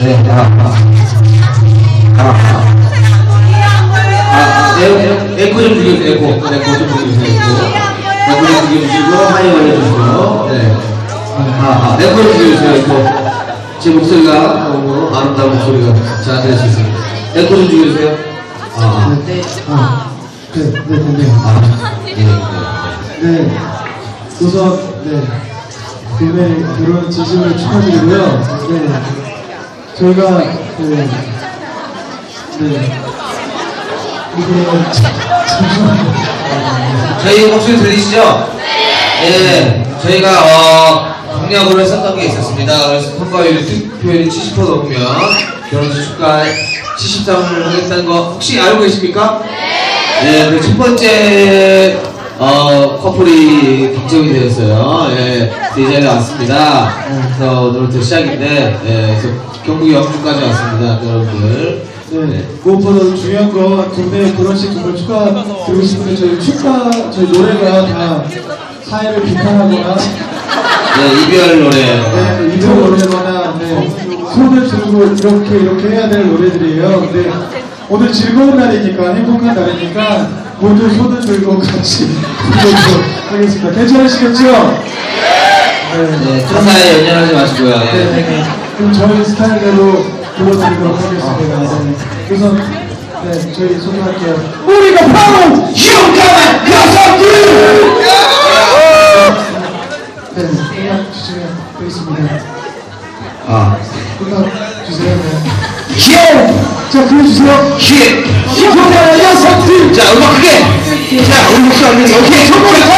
네, 아, 아. 아, 아. 아, 에, 에코 좀 줄여주세요, 에코. 에코 좀 줄여주세요, 에코. 에코 좀 줄여주시고, 하이 올려주시고, 네. 아, 아, 에코 좀 줄여주세요, 에코. 제 목소리가 너무 아름다운 목소리가 잘 있습니다. 에코 좀 줄여주세요. 아, 아. 네, 아, 네, 네, 네, 네. 아, 예, 예. 네, 우선, 네, 오늘 결혼 진심으로 축하드리고요. 네, 저희가, 그, 네, 이게, 잠시만요. 저희 목소리 들리시죠? 네. 저희가 어 공약으로 했었던 게 있었습니다. 그래서 평가율 투표율이 70% 넘으면 결혼식 축가 70장을 하겠다는 거 혹시 알고 계십니까? 네. 네. 첫 번째 어 커플이 결정이 되었어요. 예. 이 자리에 왔습니다. 그래서 오늘부터 시작인데, 예. 그래서 경북 영주까지 왔습니다, 여러분들. 네, 무엇보다 중요한 건 동네 결혼식 정말 축하드리고 싶은데 저희 축하, 저희 노래가 다 사회를 비판하거나 네, 이별 노래. 네, 이별 노래거나 네, 손을 들고 이렇게 이렇게 해야 될 노래들이에요. 근데 오늘 즐거운 날이니까 행복한 날이니까 모두 손을 들고 같이 부르도록 하겠습니다. 괜찮으시겠죠? 네. 네, 가사에 연연하지 마시고요. 예. 네, 네, 네. 그럼 저희 스타일대로 불러드리도록 하겠습니다. 네. 우선 네, 저희 소개할게요. 우리가 바로 용감한 여성들! 네, 음악 주시면 되겠습니다. 아, 음악 주세요. 네. 예! 자, 불러주세요. 예!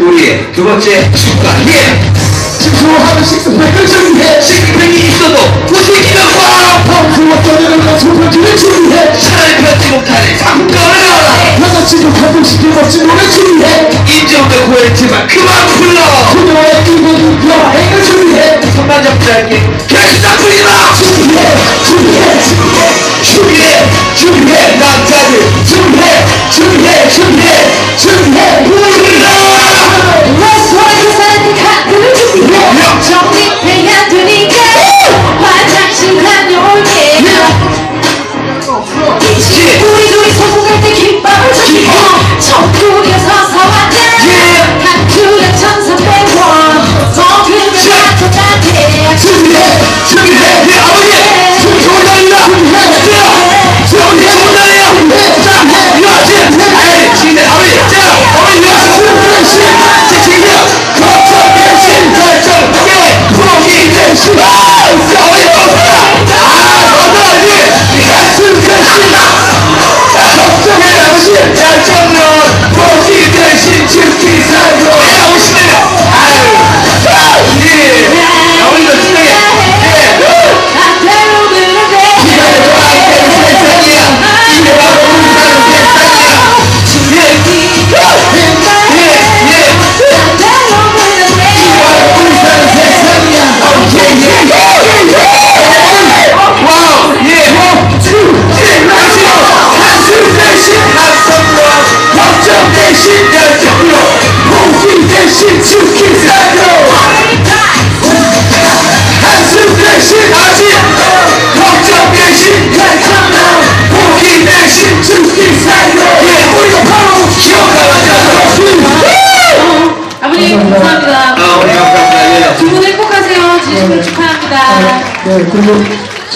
우리의 두 번째 축가 예 좋아하는 식스팩을 준비해. 식spek이 있어도 무식이면 와 펑크와 떠내려가 소파기를 준비해. 차라리 펴지 못하는 잠깐을 여자친구 가끔씩 멋진 노래 준비해. 인정도 구했지만 그만 불러 그녀의 이번 여행을 준비해. 않게 결사 준비해. 준비해. 준비해 네, 그리고